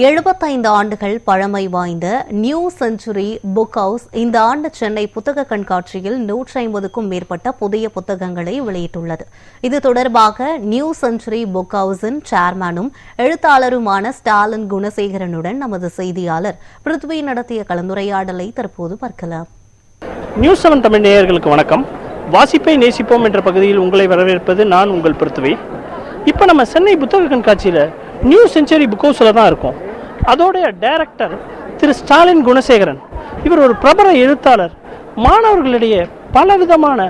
எழுபத்தைந்து ஆண்டுகள் பழமை வாய்ந்த நியூ செஞ்சுரி புக் ஹவுஸ் இந்த ஆண்டு சென்னை புத்தக கண்காட்சியில் நூற்றி ஐம்பதுக்கும் மேற்பட்ட புதிய புத்தகங்களை வெளியிட்டுள்ளது. இது தொடர்பாக நியூ செஞ்சுரி புக் ஹவுஸின் சேர்மனும் எழுத்தாளருமான ஸ்டாலின் குணசேகரனுடன் நமது செய்தியாளர் பிருத்வி நடத்திய கலந்துரையாடலை தற்போது பார்க்கலாம். நியூஸ் செவன் தமிழ் நேயர்களுக்கு வணக்கம். வாசிப்பை நேசிப்போம் என்ற பகுதியில் உங்களை வரவேற்பது நான் உங்கள் பிருத்வி. இப்போ நம்ம சென்னை புத்தக கண்காட்சியில் நியூ செஞ்சுரி புக் ஹவுஸில் தான் இருக்கோம். அதோடைய டைரக்டர் திரு ஸ்டாலின் குணசேகரன். இவர் ஒரு பிரபல எழுத்தாளர். மாணவர்களிடையே பல விதமான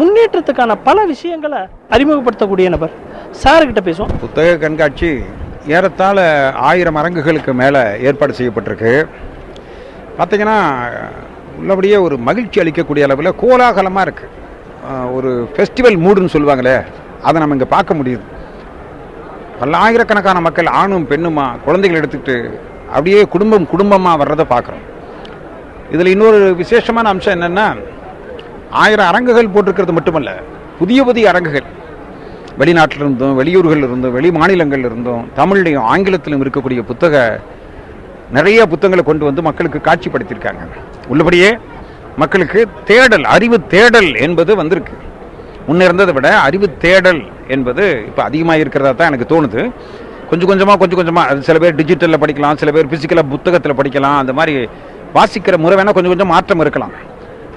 முன்னேற்றத்துக்கான பல விஷயங்களை அறிமுகப்படுத்தக்கூடிய நபர். சார்கிட்ட பேசுவோம். புத்தக கண்காட்சி ஏறத்தாழ ஆயிரம் அரங்குகளுக்கு மேலே ஏற்பாடு செய்யப்பட்டிருக்கு. பார்த்தீங்கன்னா உள்ளபடியே ஒரு மகிழ்ச்சி அளிக்கக்கூடிய அளவில் கோலாகலமாக இருக்குது ஒரு ஃபெஸ்டிவல் மூடுன்னு சொல்லுவாங்களே அதை நம்ம இங்கே பார்க்க முடியுது. பல்லாயிரக்கணக்கான மக்கள் ஆணும் பெண்ணுமா குழந்தைகள் எடுத்துக்கிட்டு அப்படியே குடும்பம் குடும்பமாக வர்றதை பார்க்குறோம். இதில் இன்னொரு விசேஷமான அம்சம் என்னென்னா ஆயிரம் அரங்குகள் போட்டிருக்கிறது மட்டுமல்ல புதிய புதிய அரங்குகள். வெளிநாட்டில் இருந்தும் வெளியூர்கள் இருந்தும் வெளி மாநிலங்கள் இருந்தும் தமிழ்லையும் ஆங்கிலத்திலும் இருக்கக்கூடிய புத்தக நிறைய புத்தகங்களை கொண்டு வந்து மக்களுக்கு காட்சிப்படுத்தியிருக்காங்க. உள்ளபடியே மக்களுக்கு தேடல் அறிவு தேடல் என்பது வந்திருக்கு. முன்ன இருந்ததை விட அறிவு தேடல் என்பது இப்போ அதிகமாக இருக்கிறதா தான் எனக்கு தோணுது. கொஞ்சம் கொஞ்சமாக கொஞ்சம் கொஞ்சமாக அது சில பேர் டிஜிட்டலில் படிக்கலாம் சில பேர் ஃபிசிக்கலாக புத்தகத்தில் படிக்கலாம் அந்த மாதிரி வாசிக்கிற முறை வேணால் கொஞ்சம் கொஞ்சம் மாற்றம் இருக்கலாம்.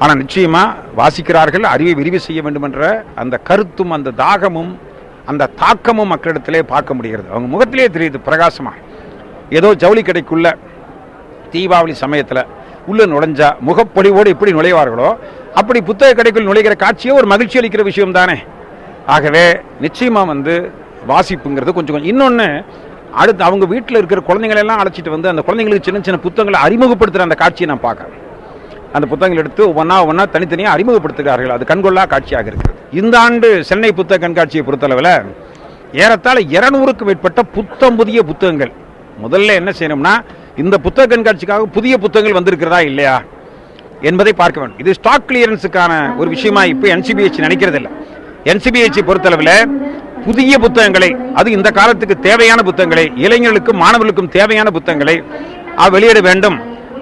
ஆனால் நிச்சயமாக வாசிக்கிறார்கள் அறிவை விரிவு செய்ய வேண்டும் என்ற அந்த கருத்தும் அந்த தாகமும் அந்த தாக்கமும் மக்களிடத்திலே பார்க்க முடிகிறது. அவங்க முகத்திலே தெரியுது பிரகாசமாக ஏதோ ஜவுளி கடைக்குள்ள தீபாவளி சமயத்தில் உள்ள நுழைஞ்சா முகப்பொழிவோடு எப்படி நுழைவார்களோ அப்படி புத்தக கடைக்குள் நுழைகிற காட்சியே ஒரு மகிழ்ச்சி அளிக்கிற விஷயம் தானே. ஆகவே நிச்சயமாக வந்து வாசிப்புங்கிறது கொஞ்சம் கொஞ்சம். இன்னொன்று அடுத்து அவங்க வீட்டில் இருக்கிற குழந்தைங்களெல்லாம் அழைச்சிட்டு வந்து அந்த குழந்தைங்களுக்கு சின்ன சின்ன புத்தகங்களை அறிமுகப்படுத்துகிற அந்த காட்சியை நான் பார்க்குறேன். அந்த புத்தகங்கள் எடுத்து ஒவ்வொன்றா ஒவ்வொன்றா தனித்தனியாக அறிமுகப்படுத்துகிறார்கள். அது கண்கொள்ளா காட்சியாக இருக்கிறது. இந்த ஆண்டு சென்னை புத்தக கண்காட்சியை பொறுத்தளவில் ஏறத்தாழ இரநூறுக்கும் மேற்பட்ட புத்தம் புதிய புத்தகங்கள். முதல்ல என்ன செய்யணும்னா இந்த புத்தக கண்காட்சிக்காக புதிய புத்தகங்கள் வந்திருக்கிறதா இல்லையா என்பதை பார்க்க வேண்டும். இது ஸ்டாக் கிளியரன்ஸுக்கான ஒரு விஷயமா இப்போ என்சிபிஹெச் நினைக்கிறது இல்லை என்சிபிஹெச் பொறுத்தளவில் புதிய புத்தகங்களை அது இந்த காலத்துக்கு தேவையான புத்தகங்களை இளைஞர்களுக்கும் மாணவர்களுக்கும் தேவையான புத்தகங்களை வெளியிட வேண்டும்.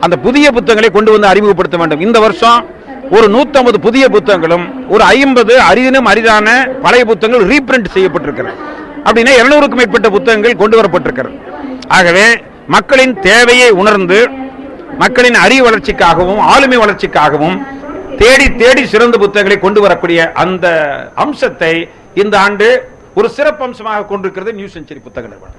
அந்த புதிய புத்தகங்களை கொண்டு வந்து அறிமுகப்படுத்த வேண்டும். இந்த வருஷம் ஒரு 150 புதிய புத்தகங்களும் ஒரு ஐம்பது அரிதினும் அரிதான பழைய புத்தகங்கள் ரீபிரிண்ட் செய்யப்பட்டிருக்கிறது. அப்படின்னா இருநூறுக்கும் மேற்பட்ட புத்தகங்கள் கொண்டு வரப்பட்டிருக்கிறது. ஆகவே மக்களின் தேவையை உணர்ந்து மக்களின் அறிவு வளர்ச்சிக்காகவும் ஆளுமை வளர்ச்சிக்காகவும் தேடி தேடி சிறந்த புத்தகங்களை கொண்டு வரக்கூடிய அந்த அம்சத்தை இந்த ஆண்டு ஒரு சிறப்பு அம்சமாக கொண்டிருக்கிறது நியூ செஞ்சுரி புத்தக நிறுவனம்.